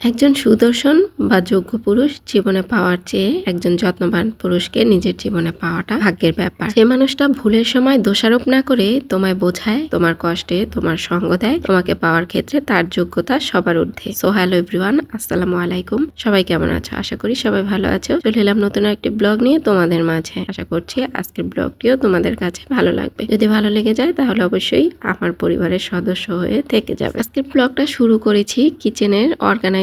একজন সুদর্শন বা যোগ্য পুরুষ জীবনে পাওয়ার চেয়ে একজন যত্নবান পুরুষকে নিজের জীবনে পাওয়াটা ভাগ্যের ব্যাপার। যে মানুষটা ভুলের সময় দোষারোপ না করে তোমায় বোঝায়, তোমার কষ্টে তোমার সঙ্গ দেয়, তোমাকে পাওয়ার ক্ষেত্রে তার যোগ্যতা সবার ঊর্ধ্বে। সো হ্যালো এভরিওয়ান, আসসালামু আলাইকুম। সবাই কেমন আছো? আশা করি সবাই ভালো আছো। চলে এলাম নতুন একটি ব্লগ নিয়ে তোমাদের মাঝে। আশা করছি আজকের ব্লগটিও তোমাদের কাছে ভালো লাগবে। যদি ভালো লেগে যায় তাহলে অবশ্যই আমার পরিবারের সদস্য হয়ে থেকে যাবে। আজকের ব্লগটা শুরু করেছি কিচেনের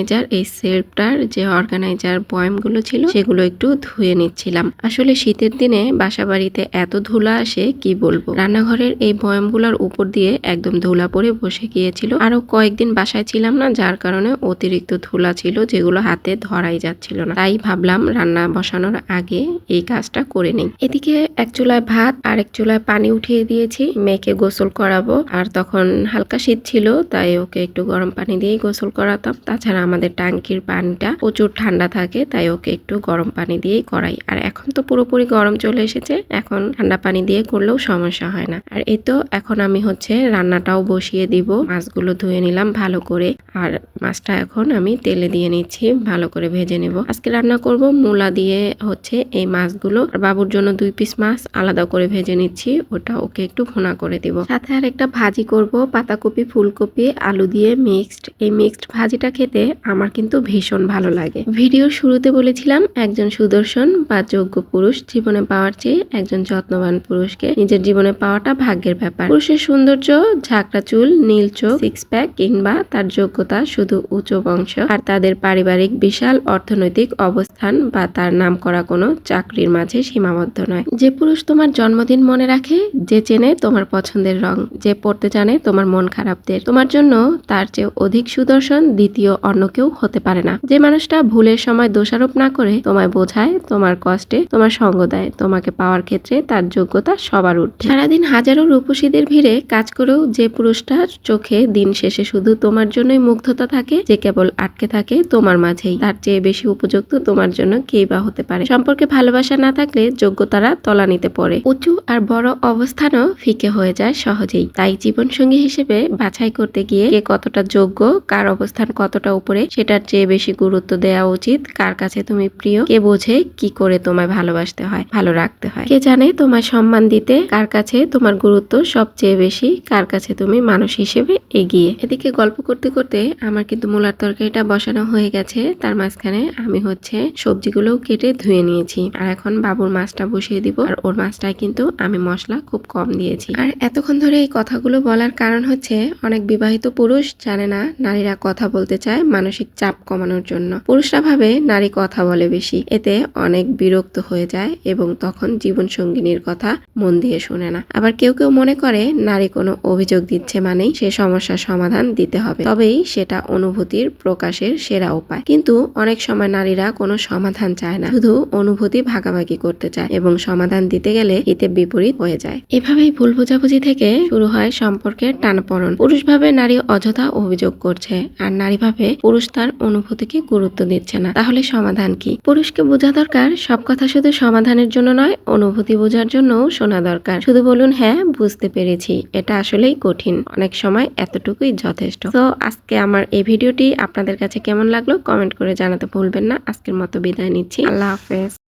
অর্গানাইজার, এই সেলফটার যে অর্গানাইজার বয়ামগুলো ছিল, সেগুলো একটু ধুয়ে নিচ্ছিলাম। আসলে শীতের দিনে বাসা বাড়িতে এত ধুলা আসে, কি বলব? রান্নাঘরের এই বয়ামগুলোর উপর দিয়ে একদম ধুলা পরে বসে গিয়েছিল। আরও কয়েকদিন বাসায় ছিলাম না, যার কারণে অতিরিক্ত ধুলা ছিল, যেগুলো হাতে ধরাই যাচ্ছিল না। তাই ভাবলাম রান্না বসানোর আগে এই কাজটা করে নেই। এদিকে এক চুলায় ভাত আর এক চুলায় পানি উঠিয়ে দিয়েছি, মেয়েকে গোসল করাবো। আর তখন হালকা শীত ছিল, তাই ওকে একটু গরম পানি দিয়েই গোসল করাতাম। তাছাড়া আমাদের টাঙ্কির পানিটা প্রচুর ঠান্ডা থাকে, তাই ওকে একটু গরম পানি দিয়েই করাই। আর এখন তো পুরোপুরি গরম চলে এসেছে, এখন ঠান্ডা পানি দিয়ে করলেও সমস্যা হয় না। আর এই তো এখন আমি হচ্ছে রান্নাটাও বসিয়ে দিব, মাছগুলো ধুয়ে নিলাম ভালো করে। আর মাছটা এখন আমি তেলে দিয়ে নিচ্ছি, ভালো করে ভেজে নেব। আজকে রান্না করব মূলা দিয়ে হচ্ছে এই মাছগুলো। আর বাবুর জন্য দুই পিস মাছ আলাদা করে ভেজে নিচ্ছি, ওটা ওকে একটু ভুনা করে দিব। সাথে আর একটা ভাজি করব, পাতাকপি, ফুলকপি, আলু দিয়ে মিক্সড। এই মিক্সড ভাজিটা খেতে আমার কিন্তু ভীষণ ভালো লাগে। ভিডিওর শুরুতে বলেছিলাম, একজন সুদর্শন বা যোগ্য পুরুষ জীবনে পাওয়ার চেয়ে একজন যত্নবান পুরুষকে নিজের জীবনে পাওয়াটা ভাগ্যের ব্যাপার। পুরুষের সৌন্দর্য, ঝাঁকড়া চুল, নীল চোখ সিক্স প্যাক কিংবা তার যোগ্যতা শুধু উচ্চ বংশ আর তাদের পারিবারিক বিশাল অর্থনৈতিক অবস্থান বা তার নাম করা কোনো চাকরির মাঝে সীমাবদ্ধ নয়। যে পুরুষ তোমার জন্মদিন মনে রাখে, যে চেনে তোমার পছন্দের রং, যে পড়তে জানে তোমার মন খারাপদের। তোমার জন্য তার চেয়ে অধিক সুদর্শন দ্বিতীয় অন্য কেউ হতে পারে না। যে মানুষটা ভুলের সময় দোষারোপ না করে তোমায় বোঝায়, তোমার কষ্টে, তোমার সঙ্গ দেয়। তোমাকে পাওয়ার ক্ষেত্রে তার যোগ্যতা সবার উঠে সারাদিন হাজারো রূপসীদের ভিড়ে কাজ করেও যে পুরুষটার চোখে দিন শেষে শুধু তোমার জন্যই মুগ্ধতা থাকে, যে কেবল আটকে থাকে তোমার মাঝেই। তার চেয়ে বেশি উপযুক্ত তোমার জন্য কেই বা হতে পারে। সম্পর্কে ভালোবাসা না থাকলে যোগ্যতারা তলানিতে পড়ে। উঁচু আর বড় অবস্থানও ফিকে হয়ে যায় সহজেই। তাই জীবনসঙ্গী হিসেবে বাছাই করতে গিয়ে কে কতটা যোগ্য, কার অবস্থান কতটা উপরে সেটার চেয়ে বেশি গুরুত্ব দেওয়া উচিত কার কাছে তুমি প্রিয়, কে বোঝে কি করে তোমায় ভালোবাসতে হয়, ভালো রাখতে হয়। কে জানে তোমায় সম্মান দিতে কার কাছে তোমার গুরুত্ব সবচেয়ে বেশি, কার কাছে তুমি মানুষ হিসেবে এগিয়ে। এদিকে গল্প করতে করতে আমার কিন্তু মূলার তরকারিটা বসানো হয়ে গেছে, তার মাঝখানে আমি হচ্ছে সবজিগুলো কেটে ধুয়ে নিয়েছি। আর এখন বাবুর মাছটা বসিয়ে দিব, আর ওর মাছটায় কিন্তু আমি মশলা খুব কম দিয়েছি। আর এতক্ষণ ধরে এই কথাগুলো বলার কারণ হচ্ছে, অনেক বিবাহিত পুরুষ জানে না, নারীরা কথা বলতে চায় মানসিক চাপ কমানোর জন্য। পুরুষরা ভাবে নারী কথা বলে বেশি। এতে অনেক বিরক্ত হয়ে যায় এবং তখন জীবন সঙ্গিনীর কথা মন দিয়ে শুনে না। আবার কেউ কেউ মনে করে নারী কোনো অভিযোগ দিচ্ছে মানেই সে সমস্যার সমাধান দিতে হবে। তবেই সেটা অনুভূতির প্রকাশের সেরা উপায়। কিন্তু অনেক সময় নারীরা কোনো সমাধান চায় না। শুধু অনুভূতি ভাগাভাগি করতে চায় এবং সমাধান দিতে গেলে এতে বিপরীত হয়ে যায়। এভাবেই ভুল বোঝাবুঝি থেকে শুরু হয় সম্পর্কের টানাপড়ন। পুরুষ ভাবে নারী অযথা অভিযোগ করছে আর নারী ভাবে পুরুষ তার অনুভূতিকে গুরুত্ব দিচ্ছে না। তাহলে সমাধান কি? পুরুষকে বোঝা দরকার, সব কথা শুধু সমাধানের জন্য নয়, অনুভূতি বোঝার জন্য শোনা দরকার। শুধু বলুন হ্যাঁ বুঝতে পেরেছি, এটা আসলেই কঠিন। অনেক সময় এতটুকুই যথেষ্ট। তো আজকে আমার এই ভিডিওটি আপনাদের কাছে কেমন লাগল, কমেন্ট করে জানাতে ভুলবেন না। আজকের মতো বিদায় নিচ্ছি। আল্লাহ হাফেজ।